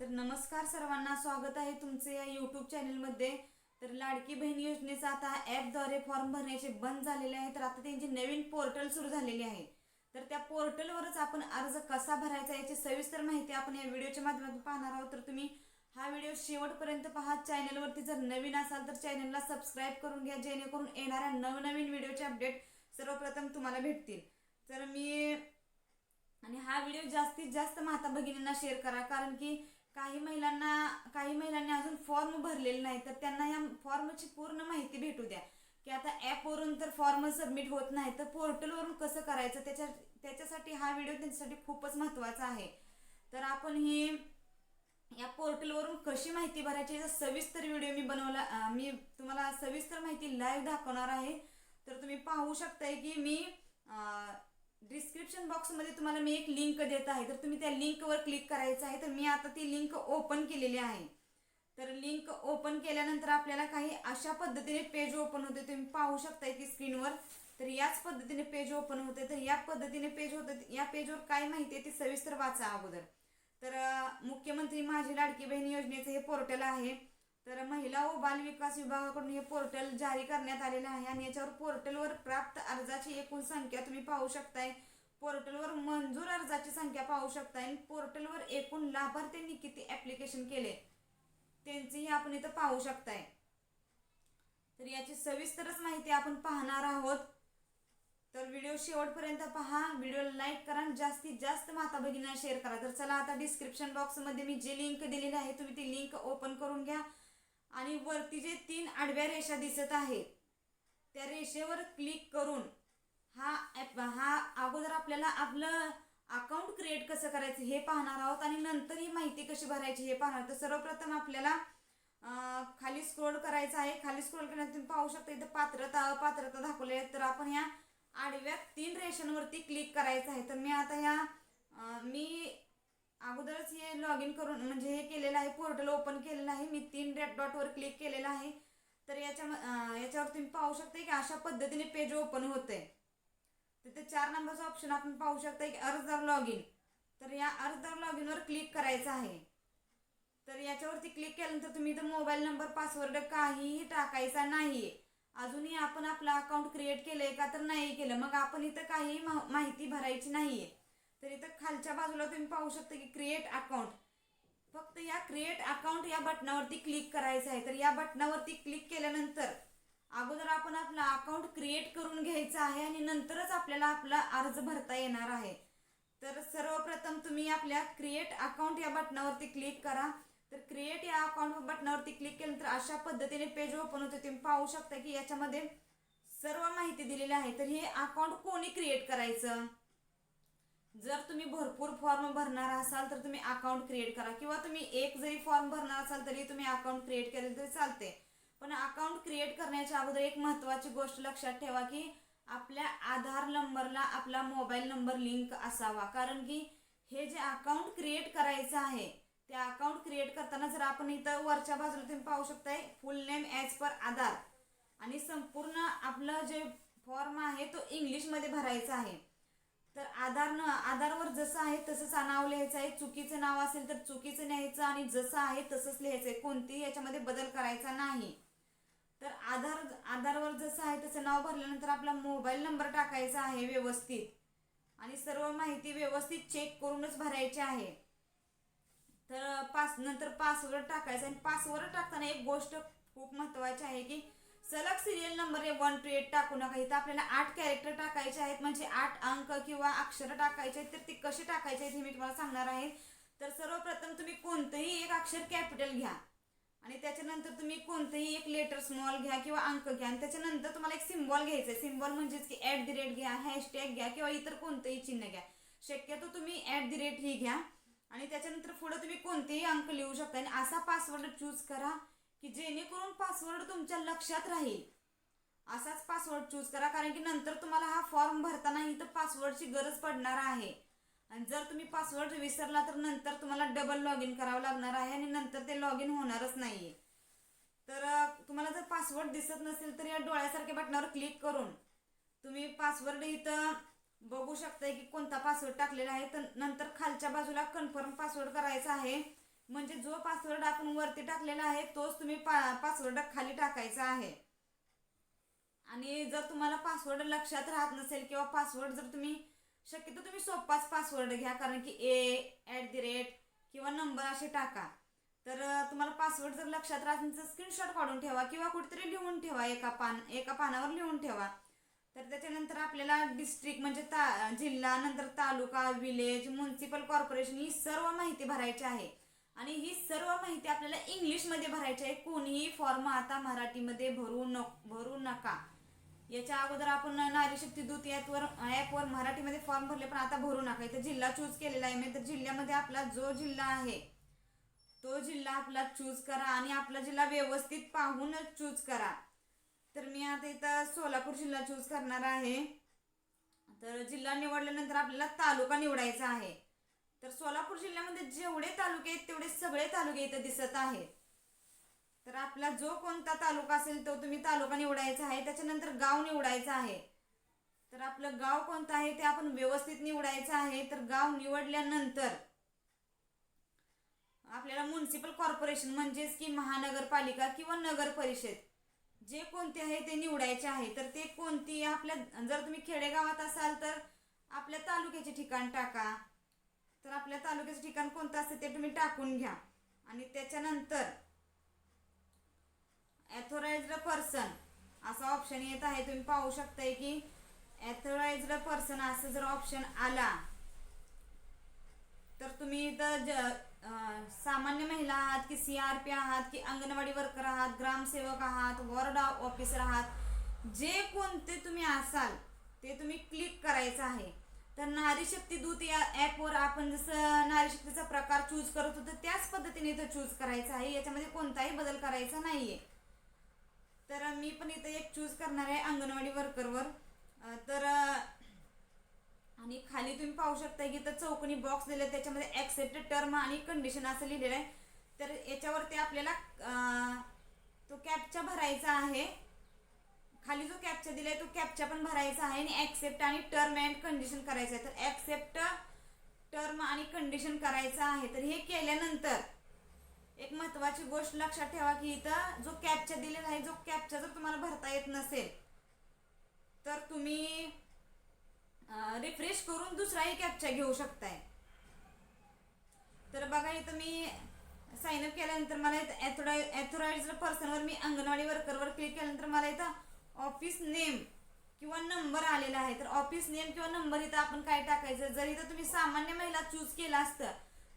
तर नमस्कार सर्वांना स्वागत आहे तुमचे या यूट्यूब चॅनलमध्ये तर लाडकी बहीण योजनेचा आता ॲपद्वारे फॉर्म भरण्याचे बंद झालेले आहे. तर आता त्यांची नवीन पोर्टल सुरू झालेले आहे. तर त्या पोर्टलवरच आपण अर्ज कसा भरायचा याची सविस्तर माहिती आपण या व्हिडिओच्या माध्यमातून पाहणार आहोत. तर तुम्ही हा व्हिडिओ शेवटपर्यंत पहा. चॅनलवरती जर नवीन असाल तर चॅनलला सबस्क्राईब करून घ्या. जेणेकरून येणाऱ्या नवनवीन व्हिडिओचे अपडेट सर्वप्रथम तुम्हाला भेटतील. तर मी आणि हा व्हिडिओ जास्तीत जास्त माता भगिनींना शेअर करा. कारण की काही महिलांना काही महिलांनी अजून फॉर्म भरलेले नाही तर त्यांना या फॉर्मची पूर्ण माहिती भेटू द्या. की आता ॲपवरून तर फॉर्म सबमिट होत नाही तर पोर्टलवरून कसं करायचं? त्याच्या त्याच्यासाठी हा व्हिडिओ त्यांच्यासाठी खूपच महत्त्वाचा आहे. तर आपण ही या पोर्टलवरून कशी माहिती भरायची? याचा सविस्तर व्हिडिओ मी बनवला मी तुम्हाला सविस्तर माहिती लाईव्ह दाखवणार आहे. तर तुम्ही पाहू शकताय की मी डिस्क्रिप्शन बॉक्समध्ये तुम्हाला मी एक लिंक देत आहे. तर तुम्ही त्या लिंकवर क्लिक करायचं आहे. तर मी आता ती लिंक ओपन केलेली आहे. तर लिंक ओपन केल्यानंतर आपल्याला काही अशा पद्धतीने पेज ओपन होते. तुम्ही पाहू शकताय की स्क्रीनवर तर याच पद्धतीने पेज ओपन होते. तर या पद्धतीने पेज होतं. या पेजवर काय माहिती आहे ती सविस्तर वाचा अगोदर. तर मुख्यमंत्री माझी लाडकी बहीण योजनेचं हे पोर्टल आहे. तर महिला व बाल विकास विभागाकडून हे पोर्टल जारी करण्यात आलेलं आहे आणि याच्यावर पोर्टलवर प्राप्त अर्जाची एकूण संख्या तुम्ही पाहू शकताय. पोर्टलवर मंजूर अर्जाची संख्या पाहू शकताय आणि पोर्टलवर एकूण लाभार्थ्यांनी किती ऍप्लिकेशन केले त्यांचीही आपण इथं पाहू शकताय. तर याची सविस्तरच माहिती आपण पाहणार आहोत. तर व्हिडिओ शेवटपर्यंत पहा व्हिडिओ लाईक करा आणि जास्तीत जास्त माता भगिनींना शेअर करा. तर चला आता डिस्क्रिप्शन बॉक्समध्ये मी जे लिंक दिलेली आहे तुम्ही ती लिंक ओपन करून घ्या. आणि वरती जे तीन आडव्या रेषा दिसत आहेत त्या रेषेवर क्लिक करून हा ॲप हा अगोदर आपल्याला आपलं अकाउंट क्रिएट कसं करायचं हे पाहणार आहोत आणि नंतर ही माहिती कशी भरायची हे पाहणार तर सर्वप्रथम आपल्याला खाली स्क्रोल करायचं आहे. खाली स्क्रोल केल्यानंतर तुम्ही पाहू शकता इथं पात्रता अपात्रता दाखवले आहेत तर आपण ह्या आडव्या तीन रेषांवरती क्लिक करायचं आहे. तर मी आता ह्या मी अगोदरच हे लॉग इन करून म्हणजे हे केलेलं आहे पोर्टल ओपन केलेलं आहे मी तीन रेड डॉटवर क्लिक केलेलं आहे. तर याच्या याच्यावर तुम्ही पाहू शकता की अशा पद्धतीने पेज ओपन होते तिथे चार नंबरचा ऑप्शन आपण पाहू शकता की अर्जदार लॉग इन तर या अर्जदार लॉग इनवर क्लिक करायचं आहे. तर याच्यावरती क्लिक केल्यानंतर तुम्ही इथं मोबाईल नंबर पासवर्ड काहीही टाकायचा नाही अजूनही आपण आपला अकाउंट क्रिएट केलं आहे का तर नाही केलं. मग आपण इथं काही मा- माहिती भरायची नाही आहे तर इथं खालच्या बाजूला तुम्ही पाहू शकता की क्रिएट अकाउंट फक्त या क्रिएट अकाउंट या बटनावरती क्लिक करायचं आहे. तर या बटनावरती क्लिक केल्यानंतर अगोदर आपण आपला अकाउंट क्रिएट करून घ्यायचं आहे आणि नंतरच आपल्याला आपला अर्ज भरता येणार आहे. तर सर्वप्रथम तुम्ही आपल्या क्रिएट अकाउंट या बटनावरती क्लिक करा. तर क्रिएट या अकाउंट बटनावरती क्लिक केल्यानंतर अशा पद्धतीने पेज ओपन होते. तुम्ही पाहू शकता की याच्यामध्ये सर्व माहिती दिलेली आहे. तर हे अकाउंट कोणी क्रिएट करायचं? जर तुम्ही भरपूर फॉर्म भरणार असाल तर तुम्ही अकाउंट क्रिएट करा. किंवा तुम्ही एक जरी फॉर्म भरणार असाल तरी तुम्ही अकाउंट क्रिएट केले तरी चालते पण अकाउंट क्रिएट करण्याच्या अगोदर एक महत्त्वाची गोष्ट लक्षात ठेवा की आपल्या आधार नंबरला आपला मोबाईल नंबर लिंक असावा. कारण की हे जे अकाउंट क्रिएट करायचं आहे त्या अकाउंट क्रिएट करताना जर आपण इथं वरच्या बाजूला तुम्ही पाहू शकताय फुल नेम ॲज पर आधार. आणि संपूर्ण आपलं जे फॉर्म आहे तो इंग्लिशमध्ये भरायचा आहे. तर आधारनं आधारवर जसं आहे तसंच नाव लिहायचं आहे. चुकीचं नाव असेल तर चुकीचं लिहायचं आणि जसं आहे तसंच लिहायचं आहे. कोणतीही याच्यामध्ये बदल करायचा नाही. तर आधार आधारवर जसं आहे तसं नाव भरल्यानंतर आपला मोबाईल नंबर टाकायचा आहे व्यवस्थित. आणि सर्व माहिती व्यवस्थित चेक करूनच भरायची आहे. तर पास नंतर पासवर्ड टाकायचा आणि पासवर्ड टाकताना एक गोष्ट खूप महत्त्वाची आहे की सलग serial number one two eight टाकू नका. इथं आपल्याला आठ कॅरेक्टर टाकायचे आहेत. म्हणजे आठ अंक किंवा अक्षर टाकायचे आहेत. तर ते कसे टाकायचे आहेत हे मी तुम्हाला सांगणार आहे. तर सर्वप्रथम तुम्ही कोणतंही एक अक्षर कॅपिटल घ्या. आणि त्याच्यानंतर तुम्ही कोणतंही एक लेटर स्मॉल घ्या किंवा अंक घ्या. आणि त्याच्यानंतर तुम्हाला एक सिम्बॉल घ्यायचं आहे. सिम्बॉल म्हणजेच की ॲट दी रेट घ्या हॅशटॅग घ्या किंवा इतर कोणतंही चिन्ह घ्या. शक्यतो तुम्ही ॲट दी रेट ही घ्या. आणि त्याच्यानंतर पुढं तुम्ही कोणतेही अंक लिहू शकता. आणि असा पासवर्ड चूज करा. की जेणेकरून पासवर्ड तुमच्या लक्षात राहील. असाच पासवर्ड चूज करा कारण की नंतर तुम्हाला हा फॉर्म भरताना इथं पासवर्डची गरज पडणार आहे. आणि जर तुम्ही पासवर्ड विसरला तर नंतर तुम्हाला डबल लॉग इन करावं लागणार आहे आणि नंतर ते लॉग इन होणारच नाहीये. तर तुम्हाला जर पासवर्ड दिसत नसेल तर या डोळ्यासारख्या बटनावर क्लिक करून तुम्ही पासवर्ड इथं बघू शकताय की कोणता पासवर्ड टाकलेला आहे. तर नंतर खालच्या बाजूला कन्फर्म पासवर्ड करायचा आहे. म्हणजे जो पासवर्ड आपण वरती टाकलेला आहे तोच तुम्ही पा पासवर्ड खाली टाकायचा आहे. आणि जर तुम्हाला पासवर्ड लक्षात राहत नसेल किंवा पासवर्ड जर तुम्ही शक्यतो तुम्ही सोपाच पासवर्ड घ्या कारण की ए ॲट दी रेट किंवा नंबर असे टाका. तर तुम्हाला पासवर्ड जर लक्षात राहत नसेल स्क्रीनशॉट काढून ठेवा किंवा कुठेतरी लिहून ठेवा एका पान एका पानावर लिहून ठेवा. तर त्याच्यानंतर आपल्याला डिस्ट्रिक्ट म्हणजे ता जिल्हा नंतर तालुका विलेज म्युन्सिपल कॉर्पोरेशन ही सर्व माहिती भरायची आहे. आणि ही सर्व माहिती आपल्याला इंग्लिशमध्ये भरायची आहे. कोणीही फॉर्म आता मराठीमध्ये भरू न भरू नका. याच्या अगोदर आपण नारी शक्ती दूत ॲपवर ॲपवर मराठीमध्ये फॉर्म भरले पण आता भरू नका. इथं जिल्हा चूज केलेला आहे. मी तर जिल्ह्यामध्ये आपला जो जिल्हा आहे तो जिल्हा आपला चूज करा आणि आपला जिल्हा व्यवस्थित पाहूनच चूज करा. तर मी आता इथं सोलापूर जिल्हा चूज करणार आहे. तर जिल्हा निवडल्यानंतर आपल्याला तालुका निवडायचा आहे. तर सोलापूर जिल्ह्यामध्ये जेवढे तालुके आहेत तेवढे सगळे तालुके इथं दिसत आहेत. तर आपला जो कोणता तालुका असेल तो तुम्ही तालुका निवडायचा आहे त्याच्यानंतर गाव निवडायचं आहे. तर आपलं गाव कोणतं आहे ते आपण व्यवस्थित निवडायचं आहे. तर गाव निवडल्यानंतर आपल्याला म्युन्सिपल कॉर्पोरेशन म्हणजेच की महानगरपालिका किंवा नगर परिषद जे कोणते आहे ते निवडायचे आहे. तर ते कोणती आपल्या जर तुम्ही खेडेगावात असाल तर आपल्या तालुक्याचे ठिकाण टाका. तर आपल्या तालुक्याचं ठिकाण कोणतं असतं ते तुम्ही टाकून घ्या. आणि त्याच्यानंतर ॲथोराइज्ड पर्सन असा ऑप्शन येत आहे. तुम्ही पाहू शकताय की ॲथोराइज्ड पर्सन असं जर ऑप्शन आला तर तुम्ही इथं ज सामान्य महिला आहात की सी आर पी आहात की अंगणवाडी वर्कर आहात ग्रामसेवक आहात वॉर्ड ऑफिसर आहात जे कोणते तुम्ही असाल ते तुम्ही क्लिक करायचं आहे. तर नारीशक्ती दूत या ॲपवर आपण जसं नारीशक्तीचा प्रकार चूज करत होतो त्याच पद्धतीने इथं चूज करायचा आहे. याच्यामध्ये कोणताही बदल करायचा नाहीये. तर मी पण इथं एक चूज करणार आहे अंगणवाडी वर्करवर तर आणि खाली तुम्ही पाहू शकता की इथं चौकणी बॉक्स दिले त्याच्यामध्ये ॲक्सेप्ट टर्म आणि कंडिशन असं लिहिलेलं आहे. तर याच्यावरती आपल्याला तो कॅपचा भरायचा आहे. खाली जो कॅपचा दिलाय तो कॅपचा पण भरायचा आहे आणि ॲक्सेप्ट आणि टर्म अँड कंडिशन करायचं आहे तर ॲक्सेप्ट टर्म आणि कंडिशन करायचं आहे. तर हे केल्यानंतर एक महत्वाची गोष्ट लक्षात ठेवा की इथं जो कॅपचा दिलेला आहे जो कॅपचा जर तुम्हाला भरता येत नसेल तर तुम्ही रिफ्रेश करून दुसराही कॅपचा घेऊ शकताय. तर बघा इथं मी साईन अप केल्यानंतर मला इथं ॲथोराय ॲथोराइज्ड पर्सनवर मी अंगणवाडी वर्करवर क्लिक केल्यानंतर मला इथं ऑफिस नेम किंवा नंबर आलेला आहे तर ऑफिस नेम किंवा नंबर इथं आपण काय टाकायचं? जर इथं तुम्ही सामान्य महिला चूज केला असतं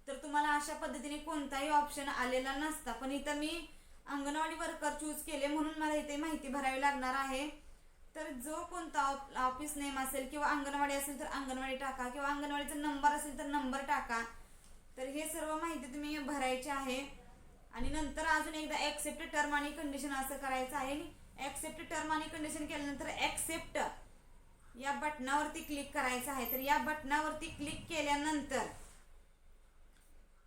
तर तुम्हाला अशा पद्धतीने कोणताही ऑप्शन आलेला नसता. पण इथं मी अंगणवाडी वर्कर चूज केले म्हणून मला इथे माहिती भरावी लागणार आहे. तर जो कोणता ऑफिस नेम असेल किंवा अंगणवाडी असेल तर अंगणवाडी टाका किंवा अंगणवाडीचा नंबर असेल तर नंबर टाका. तर हे सर्व माहिती तुम्ही भरायची आहे. आणि नंतर अजून एकदा ॲक्सेप्ट टर्म आणि कंडिशन असं करायचं आहे. ॲक्सेप्ट टर्म आणि कंडिशन केल्यानंतर ॲक्सेप्ट या बटनावरती क्लिक करायचं आहे. तर या बटनावरती क्लिक केल्यानंतर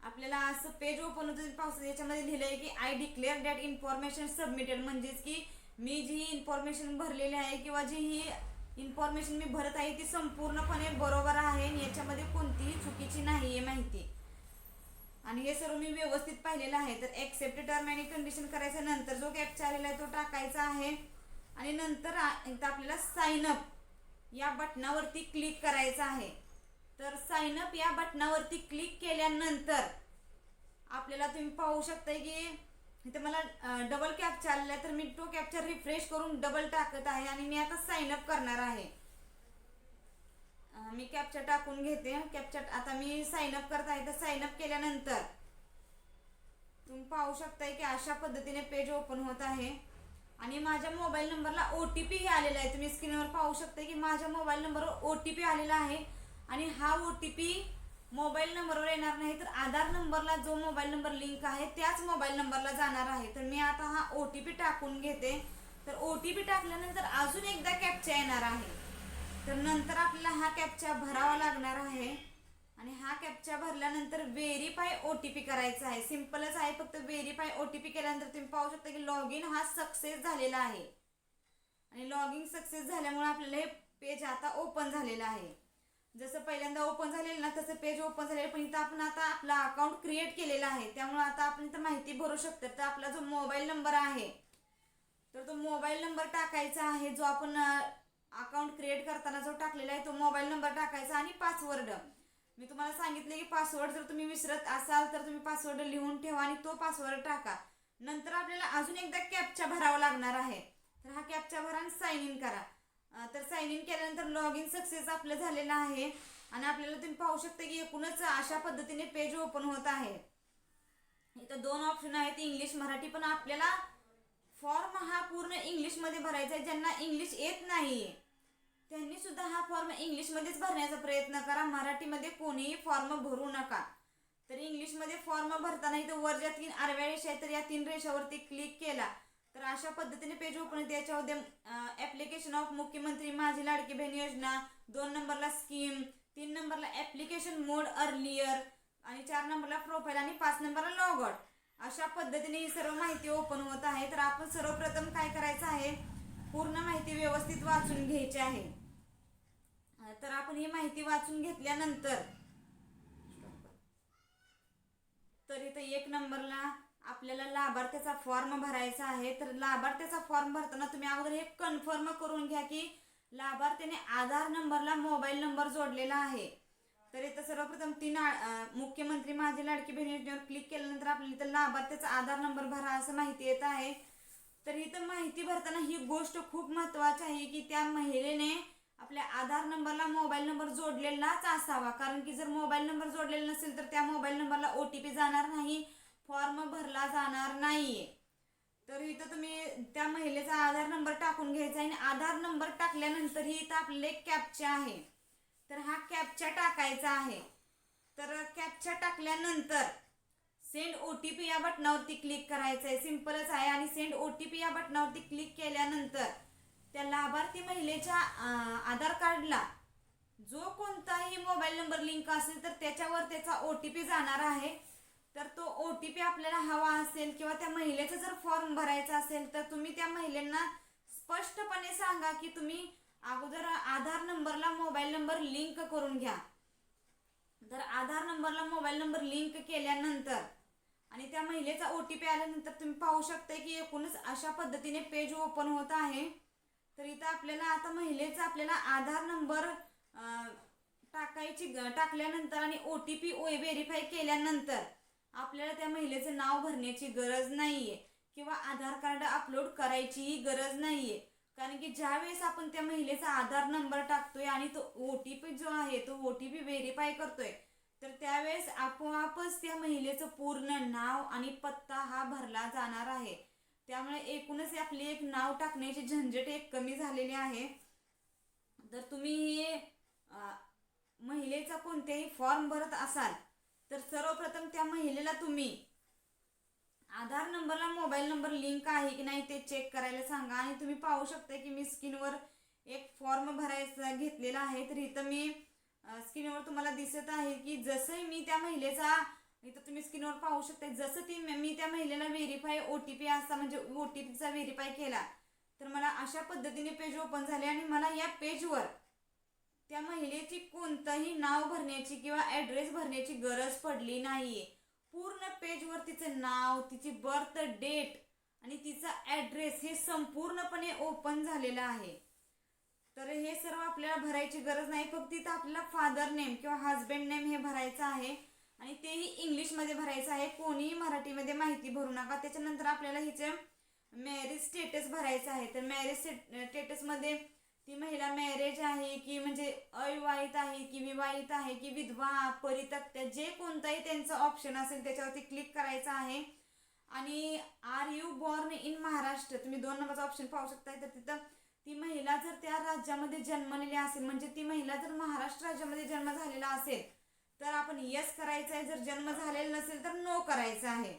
आपल्याला असं पेज ओपन होतं पावसाचं याच्यामध्ये लिहिलं आहे की I declare that information submitted म्हणजेच की मी जी इन्फॉर्मेशन भरलेली आहे किंवा जी ही इन्फॉर्मेशन मी भरत आहे ती संपूर्णपणे बरोबर आहे आणि याच्यामध्ये कोणतीही चुकीची नाही आहे माहिती. आणि हे सर्व मी व्यवस्थित पाहिलेलं आहे. तर एक्सेप्ट टर्म आणि कंडिशन करायचं नंतर जो कॅप्चा आलेला आहे तो टाकायचा आहे. आणि नंतर आपल्याला साइन अप या बटनावरती क्लिक करायचं आहे. तर साइन अप या बटनावरती क्लिक केल्यानंतर आपल्याला तुम्ही पाहू शकताय की इथं मला डबल कॅप्चा आलेला आहे तर मी तो कॅप्चर रिफ्रेश करून डबल टाकत आहे आणि मी आता साइन अप करणार आहे. मी कॅप्चा टाकून घेते. कॅप्चा आता मी साइन अप करत आहे. तर साइन अप केल्यानंतर तुम्ही पाहू शकताय की अशा पद्धतीने पेज ओपन होत आहे. आणि माझ्या मोबाईल नंबरला ओ टी पी आलेला आहे. तुम्ही स्क्रीनवर पाहू शकता की माझ्या मोबाईल नंबरवर ओ टी पी आलेला आहे. आणि हा ओ टी पी मोबाईल नंबरवर येणार नाही तर आधार नंबरला जो मोबाईल नंबर लिंक आहे त्याच मोबाईल नंबरला जाणार आहे. तर मी आता हा ओ टी पी टाकून घेते. तर ओ टी पी टाकल्यानंतर अजून एकदा कॅप्चा येणार आहे. तर नंतर आपल्याला हा कॅप्चा भरावा लागणार आहे. आणि हा कॅप्चा भरल्यानंतर व्हेरीफाय ओ टी पी करायचा आहे. सिम्पलच आहे फक्त व्हेरीफाय ओ टी पी केल्यानंतर तुम्ही पाहू शकता की लॉग इन हा सक्सेस झालेला आहे. आणि लॉग इन सक्सेस झाल्यामुळे आपल्याला हे पेज आता ओपन झालेलं आहे. जसं पहिल्यांदा ओपन झालेलं ना तसं पेज ओपन झालेलं पण इथं आपण आता आपला अकाउंट क्रिएट केलेला आहे. त्यामुळे आता आपण इथं माहिती भरू शकतो. तर आपला जो मोबाईल नंबर आहे तर तो मोबाईल नंबर टाकायचा आहे जो आपण अकाउंट क्रिएट करताना जो टाकलेला आहे तो मोबाईल नंबर टाकायचा आणि पासवर्ड मी तुम्हाला सांगितले की पासवर्ड जर तुम्ही विसरत असाल तर तुम्ही पासवर्ड लिहून ठेवा आणि तो पासवर्ड टाका. नंतर आपल्याला अजून एकदा कॅपचा भरावा लागणार आहे. तर हा कॅपचा भरा आणि साईन इन करा. तर साईन इन केल्यानंतर लॉग इन सक्सेस आपलं झालेलं आहे. आणि आपल्याला तुम्ही पाहू शकता की एकूणच अशा पद्धतीने पेज ओपन होत आहे. इथं दोन ऑप्शन आहेत इंग्लिश मराठी. पण आपल्याला फॉर्म हा पूर्ण इंग्लिशमध्ये भरायचा आहे. ज्यांना इंग्लिश येत नाही. त्यांनी सुद्धा हा फॉर्म इंग्लिशमध्येच भरण्याचा प्रयत्न करा. मराठीमध्ये कोणीही फॉर्म भरू नका. तर इंग्लिशमध्ये फॉर्म भरताना इथं वर ज्या तीन आरव्या रेषा आहेत तर या तीन रेषावरती क्लिक केला. तर अशा पद्धतीने पेज ओपन होते. याच्यामध्ये ॲप्लिकेशन ऑफ मुख्यमंत्री माझी लाडकी बहीण योजना दोन नंबरला स्कीम तीन नंबरला ॲप्लिकेशन मोड अर्लियर आणि चार नंबरला प्रोफाईल आणि पाच नंबरला लॉग आउट अशा पद्धतीने ही सर्व माहिती ओपन होत आहे. तर आपण सर्वप्रथम काय करायचं आहे? पूर्ण माहिती व्यवस्थित वाचून घ्यायची आहे. तर आपण ही माहिती वाचून घेतल्यानंतर तर इथं एक नंबरला आपल्याला लाभार्थ्याचा फॉर्म भरायचा आहे. तर लाभार्थ्याचा फॉर्म भरताना तुम्ही अगोदर हे कन्फर्म करून घ्या की लाभार्थ्याने आधार नंबरला मोबाईल नंबर जोडलेला आहे. तर इथं सर्वप्रथम तीन मुख्यमंत्री माझी लाडकी बहीण योजनेवर क्लिक केल्यानंतर आपल्याला इथं लाभार्थ्याचा आधार नंबर भरा असं माहिती येत आहे. तर इथं माहिती भरताना ही गोष्ट खूप महत्वाची आहे की त्या महिलेने आपल्या आधार नंबरला मोबाईल नंबर जोडलेलाच असावा. कारण की जर मोबाईल नंबर जोडलेला नसेल तर त्या मोबाईल नंबरला ओ टी पी जाणार नाही. फॉर्म भरला जाणार नाहीये तर इथं तुम्ही त्या महिलेचा आधार नंबर टाकून घ्यायचा आहे आणि आधार नंबर टाकल्यानंतर ही इथं आपले एक कॅपचा आहे. तर हा कॅपचा टाकायचा आहे. तर कॅपचा टाकल्यानंतर सेंड ओ टी पी या बटनावरती क्लिक करायचं आहे सिम्पलच आहे आणि सेंड ओ टी पी या बटनावरती क्लिक केल्यानंतर त्या लाभार्थी महिलेच्या आधार कार्डला जो कोणताही मोबाईल नंबर लिंक असेल तर त्याच्यावर त्याचा ओ टी पी जाणार आहे. तर तो ओ टी पी आपल्याला हवा असेल किंवा त्या महिलेचा जर फॉर्म भरायचा असेल तर तुम्ही त्या महिलांना स्पष्टपणे सांगा की तुम्ही अगोदर आधार नंबरला मोबाईल नंबर लिंक करून घ्या. तर आधार नंबरला मोबाईल नंबर लिंक केल्यानंतर आणि त्या महिलेचा ओ टी पी आल्यानंतर तुम्ही पाहू शकता की एकूणच अशा पद्धतीने पेज ओपन होत आहे. तर इथं आपल्याला आता महिलेचा आपल्याला आधार नंबर टाकायची ग- टाकल्यानंतर आणि ओ टी पी ओ व्हेरीफाय केल्यानंतर आपल्याला त्या महिलेचं नाव भरण्याची गरज नाहीये किंवा आधार कार्ड अपलोड करायचीही गरज नाहीये. कारण की ज्यावेळेस आपण त्या महिलेचा आधार नंबर टाकतोय आणि तो ओ टी पी जो आहे तो ओ टी पी व्हेरीफाय करतोय तर त्यावेळेस आपोआपच त्या महिलेचं पूर्ण नाव आणि पत्ता हा भरला जाणार आहे. त्यामुळे एकूणच आपली एक नाव टाकण्याची झंझट एक कमी झालेली आहे. तर तुम्ही हे महिलेचा कोणत्याही फॉर्म भरत असाल तर सर्वप्रथम त्या महिलेला तुम्ही आधार नंबरला मोबाईल नंबर लिंक आहे की नाही ते चेक करायला सांगा. आणि तुम्ही पाहू शकता की मी स्क्रीनवर एक फॉर्म भरायचा घेतलेला आहे. तर इथं मी स्क्रीनवर तुम्हाला दिसत आहे की जसंही मी त्या महिलेचा इथं तुम्ही स्क्रीनवर पाहू शकता. जसं ती मी त्या महिलेला व्हेरीफाय ओ टी पी असा म्हणजे ओ टी पीचा व्हेरीफाय केला. तर मला अशा पद्धतीने पेज ओपन झाले आणि मला या पेजवर त्या महिलेची कोणतंही नाव भरण्याची किंवा ॲड्रेस भरण्याची गरज पडली नाही पूर्ण पेजवर तिचं नाव तिची बर्थ डेट आणि तिचा ॲड्रेस हे संपूर्णपणे ओपन झालेलं आहे. तर हे सर्व आपल्याला भरायची गरज नाही. फक्त तिथं आपल्याला फादर नेम किंवा हजबंड नेम हे भरायचं आहे. आणि तेही इंग्लिशमध्ये भरायचं आहे. कोणीही मराठीमध्ये माहिती भरू नका. त्याच्यानंतर आपल्याला हिचे मॅरेज स्टेटस भरायचं आहे. तर मॅरेज स्टेटसमध्ये ती महिला मॅरेज आहे की म्हणजे अविवाहित आहे की विवाहित आहे की विधवा परितक्त्या जे कोणताही त्यांचं ऑप्शन असेल त्याच्यावरती क्लिक करायचं आहे. आणि are you born in Maharashtra? तुम्ही दोन नंबरचा ऑप्शन पाहू शकताय. तर तिथं ती महिला जर त्या राज्यामध्ये जन्मलेली असेल म्हणजे ती महिला जर महाराष्ट्र राज्यामध्ये जन्म झालेला असेल तर आपण यस करायचं आहे. जर जन्म झालेला नसेल तर नो करायचं आहे.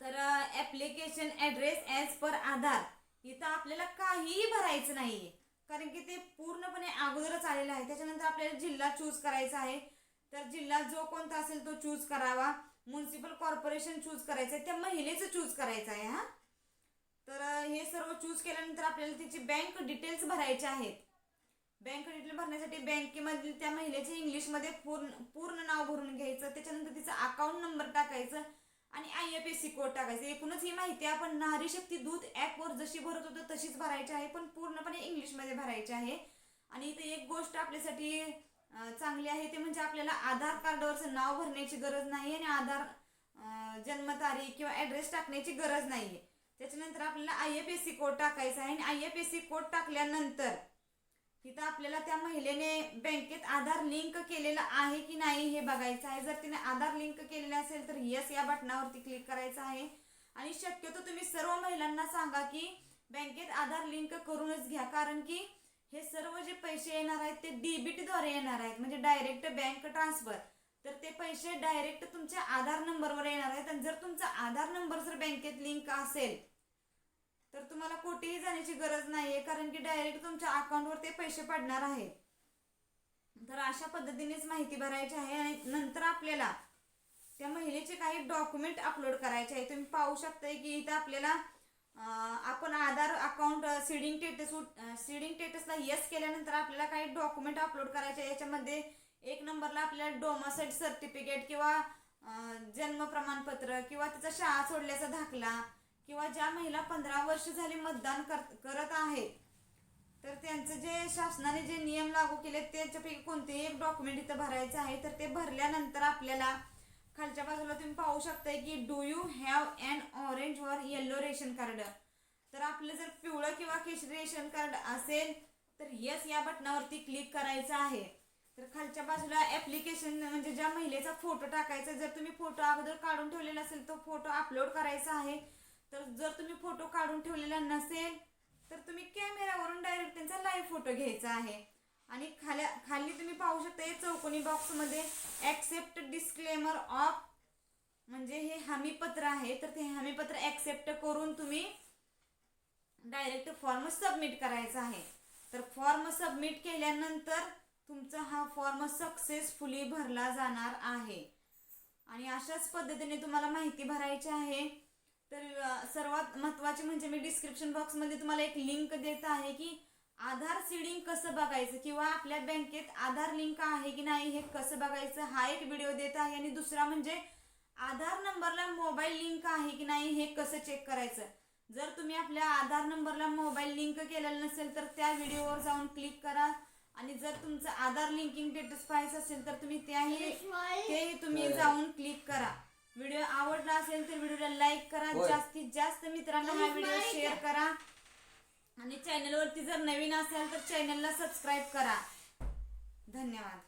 तर application address as per Aadhaar. इथं आपल्याला काहीही भरायचं नाही कारण की ते पूर्णपणे अगोदरच आलेलं आहे. त्याच्यानंतर आपल्याला जिल्हा चूज करायचा आहे. तर जिल्हा जो कोणता असेल तो चूज करावा. म्युन्सिपल कॉर्पोरेशन चूज करायचं आहे. त्या महिलेचं चूज करायचं आहे हा. तर हे सर्व चूज केल्यानंतर आपल्याला तिची बँक डिटेल्स भरायचे आहेत. बँक डिटेल भरण्यासाठी बँकेमधील त्या महिलेचे इंग्लिशमध्ये पूर्ण पूर्ण नाव भरून घ्यायचं. त्याच्यानंतर तिचा अकाउंट नंबर टाकायचं आणि I F S C code टाकायचं. एकूणच ही माहिती आपण नारी शक्ती दूत ॲपवर जशी भरत होतो तशीच भरायची आहे. पण पूर्णपणे इंग्लिशमध्ये भरायची आहे. आणि इथे एक गोष्ट आपल्यासाठी चांगली आहे. ते म्हणजे आपल्याला आधार कार्डवरचं नाव भरण्याची गरज नाही आणि आधार जन्मतारीख किंवा ॲड्रेस टाकण्याची गरज नाही आहे त्याच्यानंतर आपल्याला I F S C code टाकायचा आहे. आणि I F S C code टाकल्यानंतर तिथं आपल्याला त्या महिलेने बँकेत आधार लिंक केलेलं आहे की नाही हे बघायचं आहे. जर तिने आधार लिंक केलेलं असेल तर यस या बटनावरती क्लिक करायचं आहे. आणि शक्यतो तुम्ही सर्व महिलांना सांगा की बँकेत आधार लिंक करूनच घ्या. कारण की हे सर्व जे पैसे येणार आहेत ते डेबिटद्वारे येणार आहेत. म्हणजे डायरेक्ट बँक ट्रान्सफर तर ते पैसे डायरेक्ट तुमच्या आधार नंबरवर येणार आहेत. आणि जर तुमचा आधार नंबर जर बँकेत लिंक असेल तर तुम्हाला कुठेही जाण्याची गरज नाहीये कारण की डायरेक्ट तुमच्या अकाउंटवर ते पैसे पडणार आहेत. तर अशा पद्धतीनेच माहिती भरायची आहे आणि नंतर आपल्याला त्या महिलेचे काही डॉक्युमेंट अपलोड करायचे आहे. तुम्ही पाहू शकताय की इथं आपल्याला आपण Aadhaar account seeding status seeding टेटसला yes केल्यानंतर आपल्याला काही डॉक्युमेंट अपलोड करायचे आहे. याच्यामध्ये एक नंबरला आपल्याला डोमासाईट सर्टिफिकेट किंवा जन्म प्रमाणपत्र किंवा तिचा शाळा सोडल्याचा दाखला किंवा ज्या महिला पंधरा वर्ष झाली मतदान करत आहेत तर त्यांचं जे शासनाने जे नियम लागू केले त्याच्यापैकी कोणतेही एक डॉक्युमेंट इथं भरायचं आहे तर ते भरल्यानंतर आपल्याला खालच्या बाजूला तुम्ही पाहू शकताय की do you have an orange or yellow ration card तर आपलं जर पिवळं किंवा केशरी रेशन कार्ड असेल तर यस या बटनावरती क्लिक करायचं आहे. तर खालच्या बाजूला ऍप्लिकेशन म्हणजे ज्या महिलेचा फोटो टाकायचा जर तुम्ही फोटो अगोदर काढून ठेवलेला असेल तो फोटो अपलोड करायचा आहे. तर जर तुम्ही फोटो काढून ठेवलेला नसेल तर तुम्ही कॅमेरावरून डायरेक्ट त्यांचा लाईव्ह फोटो घ्यायचा आहे. आणि खाल्या खाली तुम्ही पाहू शकता या चौकोनी बॉक्समध्ये ॲक्सेप्ट डिस्क्लेमर ऑफ म्हणजे हे हमीपत्र आहे तर ते हमीपत्र ॲक्सेप्ट करून तुम्ही डायरेक्ट फॉर्म सबमिट करायचा आहे. तर फॉर्म सबमिट केल्यानंतर तुमचा हा फॉर्म सक्सेसफुली भरला जाणार आहे. आणि अशाच पद्धतीने तुम्हाला माहिती भरायची आहे. तर सर्वात महत्त्वाचे म्हणजे मी डिस्क्रिप्शन बॉक्समध्ये तुम्हाला एक लिंक देत आहे की आधार सीडिंग कसं बघायचं किंवा आपल्या बँकेत आधार लिंक आहे की नाही हे कसं बघायचं हा एक व्हिडिओ देत आहे. आणि दुसरा म्हणजे आधार नंबरला मोबाईल लिंक आहे की नाही हे कसं चेक करायचं. जर तुम्ही आपल्या आधार नंबरला मोबाईल लिंक केलेला नसेल तर त्या व्हिडिओवर जाऊन क्लिक करा. आणि जर तुमचं आधार लिंकिंग स्टेटस पाहायचं असेल तर तुम्ही त्याही तेही तुम्ही जाऊन क्लिक करा. व्हिडिओ आवडला असेल तर व्हिडिओला लाईक करा होय. जास्तीत जास्त मित्रांना हा व्हिडिओ शेअर करा. आणि चॅनलवरती जर नवीन असेल तर चॅनलला सबस्क्राईब करा. धन्यवाद.